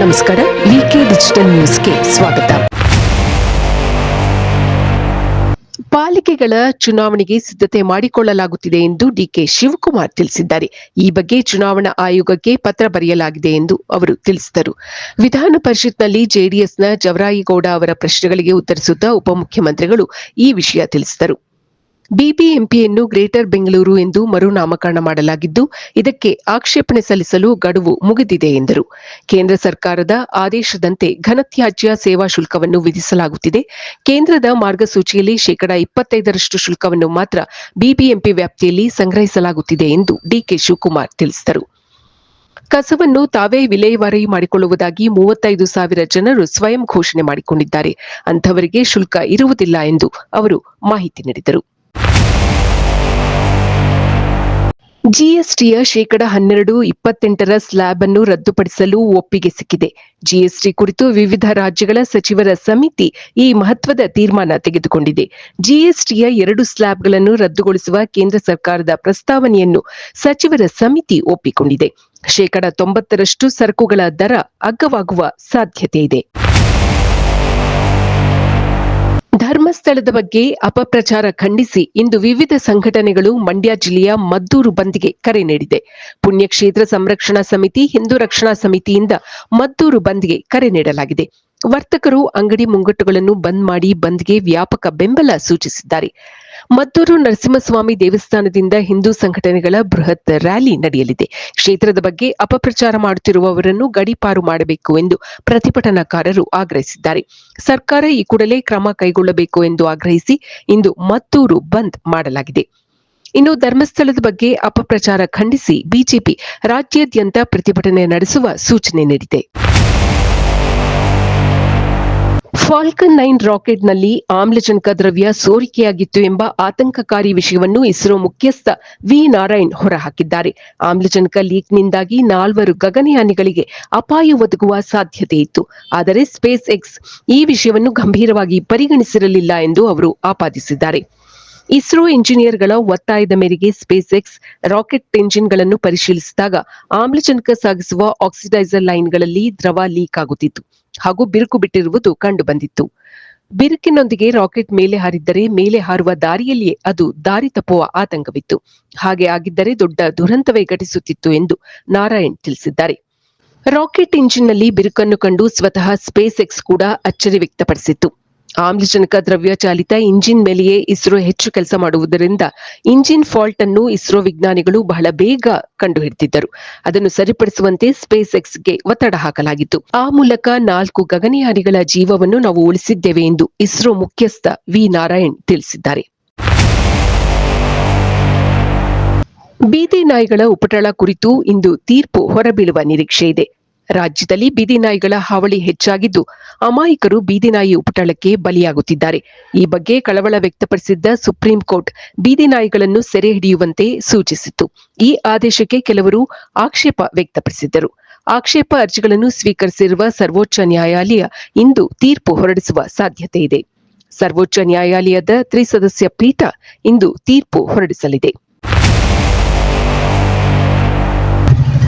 ನಮಸ್ಕಾರ ವಿಕೆ ಡಿಜಿಟಲ್ ನ್ಯೂಸ್ಗೆ ಸ್ವಾಗತ. ಪಾಲಿಕೆಗಳ ಚುನಾವಣೆಗೆ ಸಿದ್ಧತೆ ಮಾಡಿಕೊಳ್ಳಲಾಗುತ್ತಿದೆ ಎಂದು ಡಿಕೆ ಶಿವಕುಮಾರ್ ತಿಳಿಸಿದ್ದಾರೆ. ಈ ಬಗ್ಗೆ ಚುನಾವಣಾ ಆಯೋಗಕ್ಕೆ ಪತ್ರ ಬರೆಯಲಾಗಿದೆ ಎಂದು ಅವರು ತಿಳಿಸಿದರು. ವಿಧಾನ ಪರಿಷತ್ನಲ್ಲಿ ಜೆಡಿಎಸ್ನ ಜವರಾಯಿಗೌಡ ಅವರ ಪ್ರಶ್ನೆಗಳಿಗೆ ಉತ್ತರಿಸುತ್ತಾ ಉಪಮುಖ್ಯಮಂತ್ರಿಗಳು ಈ ವಿಷಯ ತಿಳಿಸಿದರು. ಬಿಬಿಎಂಪಿಯನ್ನು ಗ್ರೇಟರ್ ಬೆಂಗಳೂರು ಎಂದು ಮರುನಾಮಕರಣ ಮಾಡಲಾಗಿದ್ದು, ಇದಕ್ಕೆ ಆಕ್ಷೇಪಣೆ ಸಲ್ಲಿಸಲು ಗಡುವು ಮುಗಿದಿದೆ ಎಂದರು. ಕೇಂದ್ರ ಸರ್ಕಾರದ ಆದೇಶದಂತೆ ಘನತ್ಯಾಜ್ಯ ಸೇವಾ ಶುಲ್ಕವನ್ನು ವಿಧಿಸಲಾಗುತ್ತಿದೆ. ಕೇಂದ್ರದ ಮಾರ್ಗಸೂಚಿಯಲ್ಲಿ ಶೇಕಡಾ ಇಪ್ಪತ್ತೈದರಷ್ಟು ಶುಲ್ಕವನ್ನು ಮಾತ್ರ ಬಿಬಿಎಂಪಿ ವ್ಯಾಪ್ತಿಯಲ್ಲಿ ಸಂಗ್ರಹಿಸಲಾಗುತ್ತಿದೆ ಎಂದು ಡಿಕೆ ಶಿವಕುಮಾರ್ ತಿಳಿಸಿದರು. ಕಸವನ್ನು ತಾವೇ ವಿಲೇವಾರಿ ಮಾಡಿಕೊಳ್ಳುವುದಾಗಿ ಮೂವತ್ತೈದು ಸಾವಿರ ಜನರು ಸ್ವಯಂ ಘೋಷಣೆ ಮಾಡಿಕೊಂಡಿದ್ದಾರೆ. ಅಂಥವರಿಗೆ ಶುಲ್ಕ ಇರುವುದಿಲ್ಲ ಎಂದು ಅವರು ಮಾಹಿತಿ ನೀಡಿದರು. ಜಿಎಸ್ಟಿಯ ಶೇಕಡ ಹನ್ನೆರಡು ಇಪ್ಪತ್ತೆಂಟರ ಸ್ಲ್ಯಾಬ್ ಅನ್ನು ರದ್ದುಪಡಿಸಲು ಒಪ್ಪಿಗೆ ಸಿಕ್ಕಿದೆ. ಜಿಎಸ್ಟಿ ಕುರಿತು ವಿವಿಧ ರಾಜ್ಯಗಳ ಸಚಿವರ ಸಮಿತಿ ಈ ಮಹತ್ವದ ತೀರ್ಮಾನ ತೆಗೆದುಕೊಂಡಿದೆ. ಜಿಎಸ್ಟಿಯ ಎರಡು ಸ್ಲ್ಯಾಬ್ಗಳನ್ನು ರದ್ದುಗೊಳಿಸುವ ಕೇಂದ್ರ ಸರ್ಕಾರದ ಪ್ರಸ್ತಾವನೆಯನ್ನು ಸಚಿವರ ಸಮಿತಿ ಒಪ್ಪಿಕೊಂಡಿದೆ. ಶೇಕಡ ತೊಂಬತ್ತರಷ್ಟು ಸರಕುಗಳ ದರ ಅಗ್ಗವಾಗುವ ಸಾಧ್ಯತೆ ಇದೆ. ಧರ್ಮಸ್ಥಳದ ಬಗ್ಗೆ ಅಪಪ್ರಚಾರ ಖಂಡಿಸಿ ಇಂದು ವಿವಿಧ ಸಂಘಟನೆಗಳು ಮಂಡ್ಯ ಜಿಲ್ಲೆಯ ಮದ್ದೂರು ಬಂದ್ಗೆ ಕರೆ ನೀಡಿದೆ. ಪುಣ್ಯಕ್ಷೇತ್ರ ಸಂರಕ್ಷಣಾ ಸಮಿತಿ, ಹಿಂದೂ ರಕ್ಷಣಾ ಸಮಿತಿಯಿಂದ ಮದ್ದೂರು ಬಂದ್ಗೆ ಕರೆ ನೀಡಲಾಗಿದೆ. ವರ್ತಕರು ಅಂಗಡಿ ಮುಂಗಟ್ಟುಗಳನ್ನು ಬಂದ್ ಮಾಡಿ ಬಂದ್ಗೆ ವ್ಯಾಪಕ ಬೆಂಬಲ ಸೂಚಿಸಿದ್ದಾರೆ. ಮದ್ದೂರು ನರಸಿಂಹಸ್ವಾಮಿ ದೇವಸ್ಥಾನದಿಂದ ಹಿಂದೂ ಸಂಘಟನೆಗಳ ಬೃಹತ್ ರ್ಯಾಲಿ ನಡೆಯಲಿದೆ. ಕ್ಷೇತ್ರದ ಬಗ್ಗೆ ಅಪಪ್ರಚಾರ ಮಾಡುತ್ತಿರುವವರನ್ನು ಗಡಿಪಾರು ಮಾಡಬೇಕು ಎಂದು ಪ್ರತಿಭಟನಾಕಾರರು ಆಗ್ರಹಿಸಿದ್ದಾರೆ. ಸರ್ಕಾರ ಈ ಕೂಡಲೇ ಕ್ರಮ ಕೈಗೊಳ್ಳಬೇಕು ಎಂದು ಆಗ್ರಹಿಸಿ ಇಂದು ಮದ್ದೂರು ಬಂದ್ ಮಾಡಲಾಗಿದೆ. ಇನ್ನು ಧರ್ಮಸ್ಥಳದ ಬಗ್ಗೆ ಅಪಪ್ರಚಾರ ಖಂಡಿಸಿ ಬಿಜೆಪಿ ರಾಜ್ಯಾದ್ಯಂತ ಪ್ರತಿಭಟನೆ ನಡೆಸುವ ಸೂಚನೆ ನೀಡಿದೆ. ಫಾಲ್ಕನ್ ನೈನ್ ರಾಕೆಟ್ನಲ್ಲಿ ಆಮ್ಲಜನಕ ದ್ರವ್ಯ ಸೋರಿಕೆಯಾಗಿತ್ತು ಎಂಬ ಆತಂಕಕಾರಿ ವಿಷಯವನ್ನು ಇಸ್ರೋ ಮುಖ್ಯಸ್ಥ ವಿ ನಾರಾಯಣ್ ಹೊರಹಾಕಿದ್ದಾರೆ. ಆಮ್ಲಜನಕ ಲೀಕ್ನಿಂದಾಗಿ ನಾಲ್ವರು ಗಗನಯಾನಿಗಳಿಗೆ ಅಪಾಯ ಒದಗುವ ಸಾಧ್ಯತೆ ಇತ್ತು. ಆದರೆ ಸ್ಪೇಸ್ ಎಕ್ಸ್ ಈ ವಿಷಯವನ್ನು ಗಂಭೀರವಾಗಿ ಪರಿಗಣಿಸಿರಲಿಲ್ಲ ಎಂದು ಅವರು ಆಪಾದಿಸಿದ್ದಾರೆ. ಇಸ್ರೋ ಇಂಜಿನಿಯರ್ಗಳ ಒತ್ತಾಯದ ಮೇರೆಗೆ ಸ್ಪೇಸ್ ಎಕ್ಸ್ ರಾಕೆಟ್ ಎಂಜಿನ್ಗಳನ್ನು ಪರಿಶೀಲಿಸಿದಾಗ ಆಮ್ಲಜನಕ ಸಾಗಿಸುವ ಆಕ್ಸಿಡೈಸರ್ ಲೈನ್ಗಳಲ್ಲಿ ದ್ರವ ಲೀಕ್ ಆಗುತ್ತಿತ್ತು ಹಾಗೂ ಬಿರುಕು ಬಿಟ್ಟಿರುವುದು ಕಂಡುಬಂದಿತ್ತು. ಬಿರುಕಿನೊಂದಿಗೆ ರಾಕೆಟ್ ಮೇಲೆ ಹಾರಿದ್ದರೆ ಮೇಲೆ ಹಾರುವ ದಾರಿಯಲ್ಲಿಯೇ ಅದು ದಾರಿ ತಪ್ಪುವ ಆತಂಕವಿತ್ತು. ಹಾಗೆ ಆಗಿದ್ದರೆ ದೊಡ್ಡ ದುರಂತವೇ ಘಟಿಸುತ್ತಿತ್ತು ಎಂದು ನಾರಾಯಣ್ ತಿಳಿಸಿದ್ದಾರೆ. ರಾಕೆಟ್ ಇಂಜಿನ್ನಲ್ಲಿ ಬಿರುಕನ್ನು ಕಂಡು ಸ್ವತಃ ಸ್ಪೇಸ್ ಎಕ್ಸ್ ಕೂಡ ಅಚ್ಚರಿ ವ್ಯಕ್ತಪಡಿಸಿತ್ತು. ಆಮ್ಲಜನಕ ದ್ರವ್ಯ ಚಾಲಿತ ಇಂಜಿನ್ ಮೇಲೆಯೇ ಇಸ್ರೋ ಹೆಚ್ಚು ಕೆಲಸ ಮಾಡುವುದರಿಂದ ಇಂಜಿನ್ ಫಾಲ್ಟ್ ಅನ್ನು ಇಸ್ರೋ ವಿಜ್ಞಾನಿಗಳು ಬಹಳ ಬೇಗ ಕಂಡುಹಿಡಿದಿದ್ದರು. ಅದನ್ನು ಸರಿಪಡಿಸುವಂತೆ ಸ್ಪೇಸ್ ಎಕ್ಸ್ಗೆ ಒತ್ತಡ ಹಾಕಲಾಗಿತ್ತು. ಆ ಮೂಲಕ ನಾಲ್ಕು ಗಗನಯಾನಿಗಳ ಜೀವವನ್ನು ನಾವು ಉಳಿಸಿದ್ದೇವೆ ಎಂದು ಇಸ್ರೋ ಮುಖ್ಯಸ್ಥ ವಿ. ನಾರಾಯಣ್ ತಿಳಿಸಿದ್ದಾರೆ. ಬೀದಿ ನಾಯಿಗಳ ಉಪಟಳ ಕುರಿತು ಇಂದು ತೀರ್ಪು ಹೊರಬೀಳುವ ನಿರೀಕ್ಷೆ ಇದೆ. ರಾಜ್ಯದಲ್ಲಿ ಬೀದಿನಾಯಿಗಳ ಹಾವಳಿ ಹೆಚ್ಚಾಗಿದ್ದು, ಅಮಾಯಕರು ಬೀದಿನಾಯಿ ಉಪಟಳಕ್ಕೆ ಬಲಿಯಾಗುತ್ತಿದ್ದಾರೆ. ಈ ಬಗ್ಗೆ ಕಳವಳ ವ್ಯಕ್ತಪಡಿಸಿದ್ದ ಸುಪ್ರೀಂ ಕೋರ್ಟ್ ಬೀದಿನಾಯಿಗಳನ್ನು ಸೆರೆ ಹಿಡಿಯುವಂತೆ ಸೂಚಿಸಿತ್ತು. ಈ ಆದೇಶಕ್ಕೆ ಕೆಲವರು ಆಕ್ಷೇಪ ವ್ಯಕ್ತಪಡಿಸಿದ್ದರು. ಆಕ್ಷೇಪ ಅರ್ಜಿಗಳನ್ನು ಸ್ವೀಕರಿಸಿರುವ ಸರ್ವೋಚ್ಚ ನ್ಯಾಯಾಲಯ ಇಂದು ತೀರ್ಪು ಹೊರಡಿಸುವ ಸಾಧ್ಯತೆ ಇದೆ. ಸರ್ವೋಚ್ಚ ನ್ಯಾಯಾಲಯದ ತ್ರಿಸದಸ್ಯ ಪೀಠ ಇಂದು ತೀರ್ಪು ಹೊರಡಿಸಲಿದೆ.